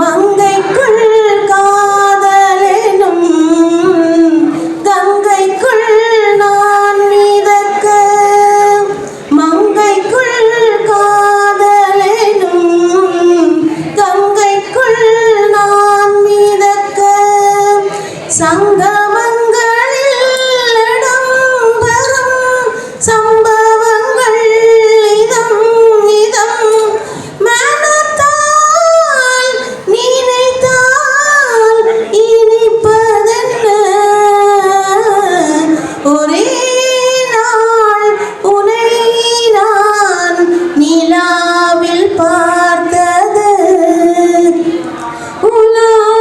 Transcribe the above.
มัง উলা